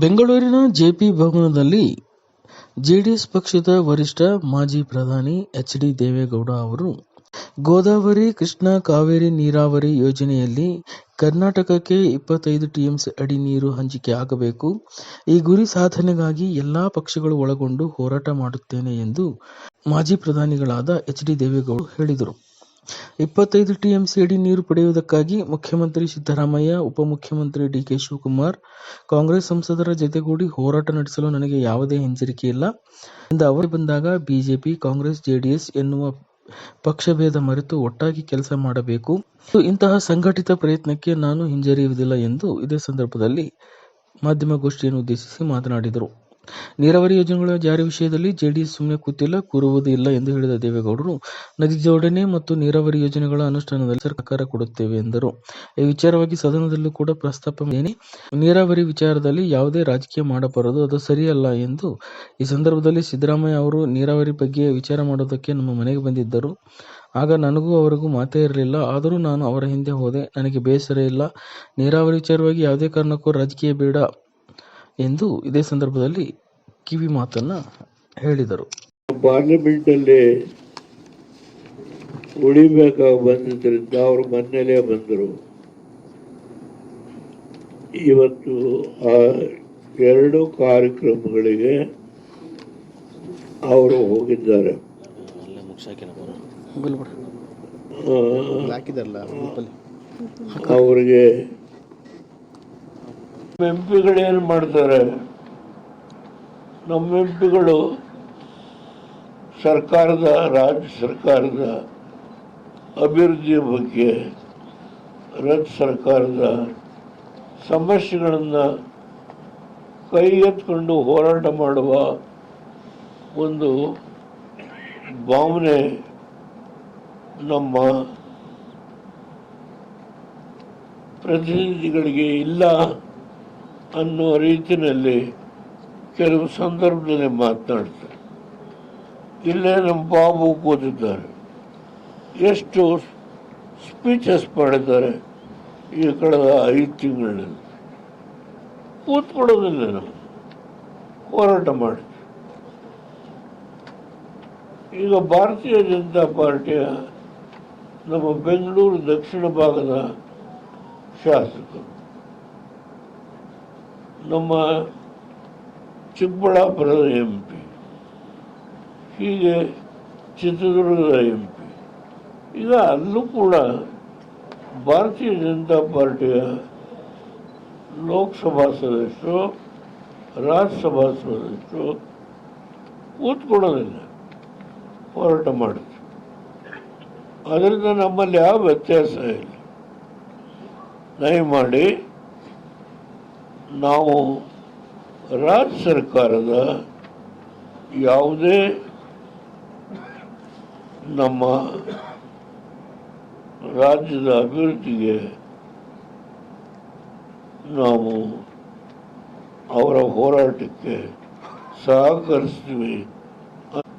ಬೆಂಗಳೂರಿನ ಜೆಪಿ ಭವನದಲ್ಲಿ ಜೆಡಿಎಸ್ ಪಕ್ಷದ ವರಿಷ್ಠ, ಮಾಜಿ ಪ್ರಧಾನಿ ಎಚ್. ಡಿ. ದೇವೇಗೌಡ ಅವರು ಗೋದಾವರಿ, ಕೃಷ್ಣಾ, ಕಾವೇರಿ ನೀರಾವರಿ ಯೋಜನೆಯಲ್ಲಿ ಕರ್ನಾಟಕಕ್ಕೆ ಇಪ್ಪತ್ತೈದು ಟಿಎಂಸಿ ಅಡಿ ನೀರು ಹಂಚಿಕೆ ಆಗಬೇಕು. ಈ ಗುರಿ ಸಾಧನೆಗಾಗಿ ಎಲ್ಲಾ ಪಕ್ಷಗಳು ಒಳಗೊಂಡು ಹೋರಾಟ ಮಾಡುತ್ತೇನೆ ಎಂದು ಮಾಜಿ ಪ್ರಧಾನಿಗಳಾದ ಎಚ್. ಡಿ. ದೇವೇಗೌಡ ಹೇಳಿದರು. ಇಪ್ಪತ್ತೈದು ಟಿಎಂಸಿ ಅಡಿ ನೀರು ಪಡೆಯುವುದಕ್ಕಾಗಿ ಮುಖ್ಯಮಂತ್ರಿ ಸಿದ್ದರಾಮಯ್ಯ, ಉಪಮುಖ್ಯಮಂತ್ರಿ ಡಿ. ಕೆ. ಶಿವಕುಮಾರ್, ಕಾಂಗ್ರೆಸ್ ಸಂಸದರ ಜತೆಗೂಡಿ ಹೋರಾಟ ನಡೆಸಲು ನನಗೆ ಯಾವುದೇ ಹಿಂಜರಿಕೆಯಿಲ್ಲ ಎಂದ ಅವರು, ಬಂದಾಗ ಬಿಜೆಪಿ, ಕಾಂಗ್ರೆಸ್, ಜೆಡಿಎಸ್ ಎನ್ನುವ ಪಕ್ಷಭೇದ ಮರೆತು ಒಟ್ಟಾಗಿ ಕೆಲಸ ಮಾಡಬೇಕು ಇಂತಹ ಸಂಘಟಿತ ಪ್ರಯತ್ನಕ್ಕೆ ನಾನು ಹಿಂಜರಿಯುವುದಿಲ್ಲ ಎಂದು ಇದೇ ಸಂದರ್ಭದಲ್ಲಿ ಮಾಧ್ಯಮಗೋಷ್ಠಿಯನ್ನು ಉದ್ದೇಶಿಸಿ ಮಾತನಾಡಿದರು. ನೀರಾವರಿ ಯೋಜನೆಗಳ ಜಾರಿ ವಿಷಯದಲ್ಲಿ ಜೆಡಿಎಸ್ ಸುಮ್ಮನೆ ಕೂತಿಲ್ಲ, ಕೂರುವುದೂ ಇಲ್ಲ ಎಂದು ಹೇಳಿದ ದೇವೇಗೌಡರು, ನದಿ ಜೋಡಣೆ ಮತ್ತು ನೀರಾವರಿ ಯೋಜನೆಗಳ ಅನುಷ್ಠಾನದಲ್ಲಿ ಸರ್ಕಾರ ಕೊಡುತ್ತೇವೆ ಎಂದರು. ಈ ವಿಚಾರವಾಗಿ ಸದನದಲ್ಲೂ ಕೂಡ ಪ್ರಸ್ತಾಪ. ನೀರಾವರಿ ವಿಚಾರದಲ್ಲಿ ಯಾವುದೇ ರಾಜಕೀಯ ಮಾಡಬಾರದು, ಅದು ಸರಿಯಲ್ಲ ಎಂದು ಈ ಸಂದರ್ಭದಲ್ಲಿ ಸಿದ್ದರಾಮಯ್ಯ ಅವರು ನೀರಾವರಿ ಬಗ್ಗೆ ವಿಚಾರ ಮಾಡೋದಕ್ಕೆ ನಮ್ಮ ಮನೆಗೆ ಬಂದಿದ್ದರು. ಆಗ ನನಗೂ ಅವರಿಗೂ ಮಾತೇ ಇರಲಿಲ್ಲ. ಆದರೂ ನಾನು ಅವರ ಹಿಂದೆ ಹೋದೆ. ನನಗೆ ಬೇಸರ ಇಲ್ಲ. ನೀರಾವರಿ ವಿಚಾರವಾಗಿ ಯಾವುದೇ ಕಾರಣಕ್ಕೂ ರಾಜಕೀಯ ಬೇಡ ಎಂದು ಇದೇ ಸಂದರ್ಭದಲ್ಲಿ ಕಿವಿ ಮಾತನ್ನ ಹೇಳಿದರು. ಪಾರ್ಲಿಮೆಂಟಲ್ಲಿ ಉಳಿಬೇಕಾಗಿ ಬಂದಿದ್ದರಿಂದ ಅವರು ಮನೆಯಲ್ಲೇ ಬಂದರು. ಇವತ್ತು ಆ ಎರಡು ಕಾರ್ಯಕ್ರಮಗಳಿಗೆ ಅವರು ಹೋಗಿದ್ದಾರೆ. ಆ, ಹಾಕಿದಾರಲ್ಲ ಗ್ರೂಪಲ್ಲಿ ಅವರಿಗೆ ಎಂ ಏನು ಮಾಡ್ತಾರೆ? ನಮ್ಮ ಎಂ ಸರ್ಕಾರದ, ರಾಜ್ಯ ಸರ್ಕಾರದ ಅಭಿವೃದ್ಧಿಯ ಬಗ್ಗೆ ರಾಜ್ಯ ಸರ್ಕಾರದ ಸಮಸ್ಯೆಗಳನ್ನು ಕೈಗೆತ್ಕೊಂಡು ಹೋರಾಟ ಮಾಡುವ ಒಂದು ಭಾವನೆ ನಮ್ಮ ಪ್ರತಿನಿಧಿಗಳಿಗೆ ಇಲ್ಲ. ಅನ್ನೋ ರೀತಿಯಲ್ಲಿ ಕೆಲವು ಸಂದರ್ಭದಲ್ಲಿ ಮಾತನಾಡ್ತಾರೆ. ಇಲ್ಲೇ ನಮ್ಮ ಬಾಬು ಕೂತಿದ್ದಾರೆ ಎಷ್ಟು ಸ್ಪೀಚಸ್ ಮಾಡಿದ್ದಾರೆ ಈ ಕಳೆದ ಐದು ತಿಂಗಳಲ್ಲಿ. ಕೂತ್ಕೊಳ್ಳೋದಿಲ್ಲ ನಾವು ಹೋರಾಟ ಮಾಡಿ ಈಗ ಭಾರತೀಯ ಜನತಾ ಪಾರ್ಟಿಯ ನಮ್ಮ ಬೆಂಗಳೂರು ದಕ್ಷಿಣ ಭಾಗದ ಶಾಸಕರು. ನಮ್ಮ ಚಿಕ್ಕಬಳ್ಳಾಪುರದ ಎಂ ಪಿ, ಹೀಗೆ ಚಿತ್ರದುರ್ಗದ ಎಂ ಪಿ, ಈಗ ಅಲ್ಲೂ ಕೂಡ ಭಾರತೀಯ ಜನತಾ ಪಾರ್ಟಿಯ ಲೋಕಸಭಾ ಸದಸ್ಯರು, ರಾಜ್ಯಸಭಾ ಸದಸ್ಯರು ಕೂತ್ಕೊಳ್ಳೋದಿಲ್ಲ, ಹೋರಾಟ ಮಾಡುತ್ತೆ. ಅದರಿಂದ ನಮ್ಮಲ್ಲಿ ಯಾವ ವ್ಯತ್ಯಾಸ ಇಲ್ಲ. ದಯಮಾಡಿ ನಾವು ರಾಜ್ಯ ಸರ್ಕಾರದ ಯಾವುದೇ ನಮ್ಮ ರಾಜ್ಯದ ಅಭಿವೃದ್ಧಿಗೆ ನಾವು ಅವರ ಹೋರಾಟಕ್ಕೆ ಸಹಕರಿಸ್ತೀವಿ.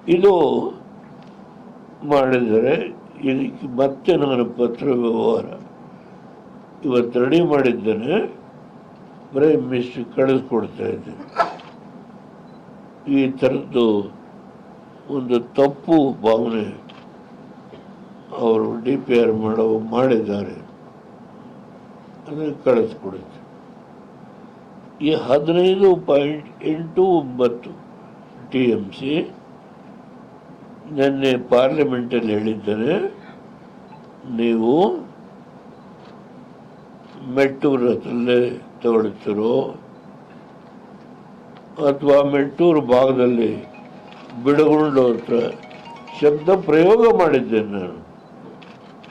ಇದು ಮಾಡಿದರೆ ಇದಕ್ಕೆ ಮತ್ತೆ ನಾನು ಪತ್ರ ವ್ಯವಹಾರ ಇವತ್ತು ರೆಡಿ ಮಾಡಿದ್ದೇನೆ. ಬರೀ ಮಿಸ್ ಕಳಿಸ್ಕೊಡ್ತಾ ಇದ್ದೆ. ಈ ಥರದ್ದು ಒಂದು ತಪ್ಪು ಭಾವನೆ ಅವರು ಡಿ ಪಿ ಆರ್ ಮಾಡೋ ಮಾಡಿದ್ದಾರೆ. ಅದನ್ನು ಕಳಿಸ್ಕೊಡುತ್ತೆ. ಈ ಹದಿನೈದು ಪಾಯಿಂಟ್ ಎಂಟು ಒಂಬತ್ತು ಟಿ ಎಂ ಸಿ ನಿನ್ನೆ ಪಾರ್ಲಿಮೆಂಟಲ್ಲಿ ಹೇಳಿದ್ದಾರೆ, ನೀವು ಮೆಟ್ಟೂರು ಹತ್ರಲ್ಲೇ ತಗೊಳ್ತಿರೋ ಅಥವಾ ಮೆಟ್ಟೂರು ಭಾಗದಲ್ಲಿ ಬಿಡಗುಂಡು ಹತ್ರ ಶಬ್ದ ಪ್ರಯೋಗ ಮಾಡಿದ್ದೇನೆ ನಾನು.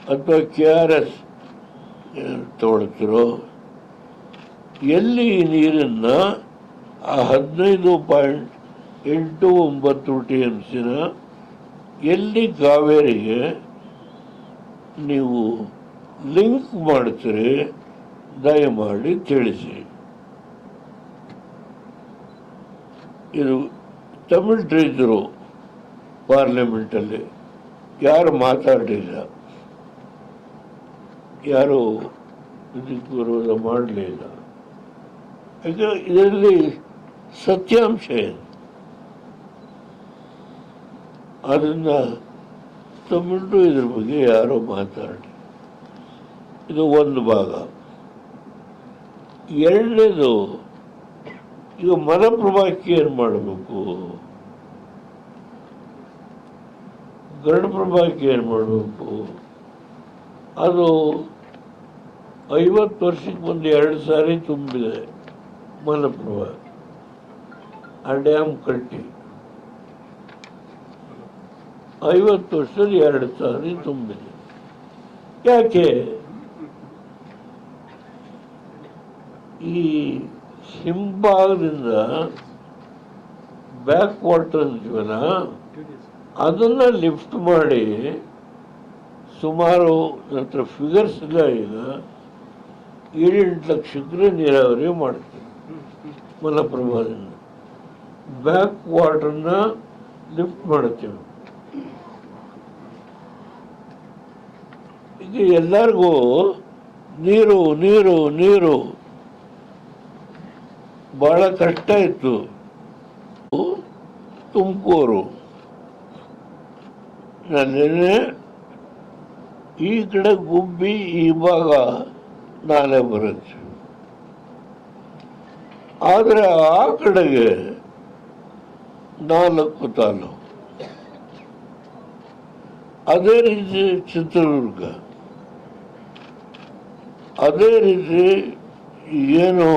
ಅಥವಾ ಕೆ ಆರ್ ಎಸ್ ತಗೊಳ್ತಿರೋ. ಎಲ್ಲಿ ಈ ನೀರನ್ನು ಆ ಹದಿನೈದು ಪಾಯಿಂಟ್ ಎಂಟು ಒಂಬತ್ತು ಟಿ ಎಂ ಸಿನ ಎಲ್ಲಿ ಕಾವೇರಿಗೆ ನೀವು ಲಿಂಕ್ ಮಾಡ್ತೀರಿ ದಯಮಾಡಿ ತಿಳಿಸಿ. ಇದು ತಮಿಳ್ ಇದ್ದರು ಪಾರ್ಲಿಮೆಂಟಲ್ಲಿ ಯಾರು ಮಾತಾಡಲಿಲ್ಲ. ಯಾರು ಇದಕ್ಕೆ ವಿರೋಧ ಮಾಡಲಿಲ್ಲ. ಯಾಕೆ ಇದರಲ್ಲಿ ಸತ್ಯಾಂಶ ಇದೆ ಅದನ್ನ ತಮಿಳು ಇದ್ರ ಬಗ್ಗೆ ಯಾರು ಮಾತಾಡಿ ಇದು ಒಂದು ಭಾಗ. ಎರಡನೇದು, ಈಗ ಮಲಪ್ರಭಾಕ್ಕೆ ಏನು ಮಾಡಬೇಕು? ಗರುಡಪ್ರಭಾಕ್ಕೆ ಏನು ಮಾಡಬೇಕು? ಅದು ಐವತ್ತು ವರ್ಷಕ್ಕೆ ಮುಂದೆ ಎರಡು ಸಾರಿ ತುಂಬಿದೆ ಮಲಪ್ರಭಾ. ಆ ಡ್ಯಾಮ್ ಕಟ್ಟಿ. ಐವತ್ತು ವರ್ಷದಲ್ಲಿ ಎರಡು ಸಾರಿ ತುಂಬಿದೆ. ಯಾಕೆ? ಈ ಹಿಂಭಾಗದಿಂದ ಬ್ಯಾಕ್ ವಾಟರ್ ಜೀವನ, ಅದನ್ನ ಲಿಫ್ಟ್ ಮಾಡಿ ಸುಮಾರು ನಂತರ ಫಿಗರ್ಸ್ ಇಲ್ಲ ಈಗ ಏಳೆಂಟು ಲಕ್ಷಕ್ಕೆ ನೀರಾವರಿ ಮಾಡ್ತೀವಿ. ಮಲಪ್ರಭಾದಿಂದ. ಬ್ಯಾಕ್ ವಾಟರ್ನ ಲಿಫ್ಟ್ ಮಾಡ್ತೀವಿ. ಈಗ ಎಲ್ಲರಿಗೂ ನೀರು ನೀರು ನೀರು. ಬಹಳ ಕಷ್ಟ ಇತ್ತು. ತುಮಕೂರು. ನನ್ನೇ ಈ ಕಡೆ ಗುಬ್ಬಿ ಈ ಭಾಗ ನಾನೇ ಬರುತ್ತೆ. ಆದರೆ ಆ ಕಡೆಗೆ ನಾಲ್ಕು ತಾಲೂಕು ಅದೇ ರೀತಿ ಚಿತ್ರದುರ್ಗ. ಅದೇ ರೀತಿ ಏನು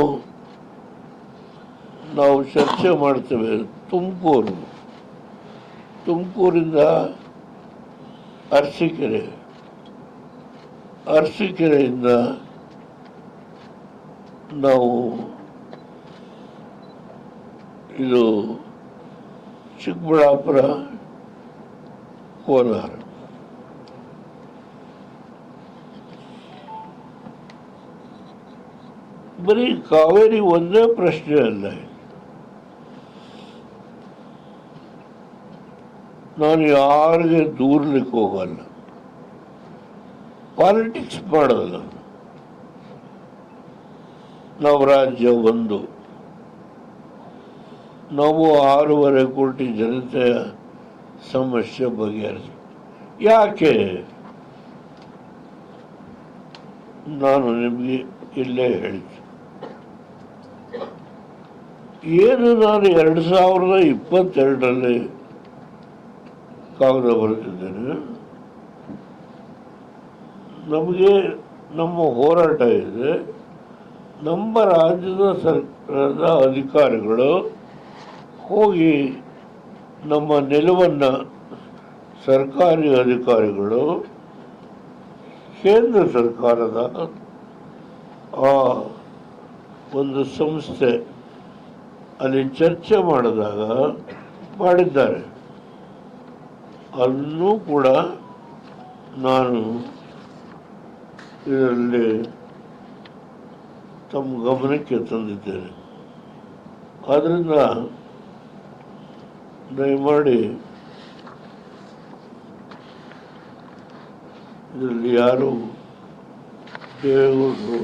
ನಾವು ಚರ್ಚೆ ಮಾಡ್ತೇವೆ ತುಮಕೂರು. ತುಮಕೂರಿಂದ ಅರಸೀಕೆರೆ. ಅರಸೀಕೆರೆಯಿಂದ ನಾವು ಇದು ಚಿಕ್ಕಬಳ್ಳಾಪುರ, ಕೋಲಾರ. ಬರೀ ಕಾವೇರಿ ಒಂದೇ ಪ್ರಶ್ನೆ ಅಲ್ಲ ನಾನು ಯಾರಿಗೆ ದೂರ್ಲಿಕ್ಕೆ ಹೋಗಲ್ಲ. ಪಾಲಿಟಿಕ್ಸ್ ಮಾಡಲ್ಲ ನಾವು ರಾಜ್ಯ ಒಂದು. ನಾವು ಆರೂವರೆ ಕೋಟಿ ಜನತೆಯ ಸಮಸ್ಯೆ ಬಗೆಹರಿಸ. ಯಾಕೆ? ನಾನು ನಿಮಗೆ ಇಲ್ಲೇ ಹೇಳ್ತೀನಿ. ಏನು ನಾನು ಎರಡು ಸಾವಿರದ ಇಪ್ಪತ್ತೆರಡರಲ್ಲಿ ಕಾಗದ ಬರೆದಿದ್ದೇನೆ ನಮಗೆ ನಮ್ಮ ಹೋರಾಟ ಇದೆ. ನಮ್ಮ ರಾಜ್ಯದ ಸರ್ಕಾರದ ಅಧಿಕಾರಿಗಳು ಹೋಗಿ ನಮ್ಮ ನೆಲವನ್ನು ಸರ್ಕಾರಿ ಅಧಿಕಾರಿಗಳು, ಕೇಂದ್ರ ಸರ್ಕಾರದ ಆ ಒಂದು ಸಂಸ್ಥೆ ಅಲ್ಲಿ ಚರ್ಚೆ ಮಾಡಿದಾಗ ಮಾಡಿದ್ದಾರೆ. ಅದನ್ನು ಕೂಡ ನಾನು ಇದರಲ್ಲಿ ತಮ್ಮ ಗಮನಕ್ಕೆ ತಂದಿದ್ದೇನೆ. ಆದ್ದರಿಂದ ದಯಮಾಡಿ ಇದರಲ್ಲಿ ಯಾರು ದೇವೇಗೌಡರು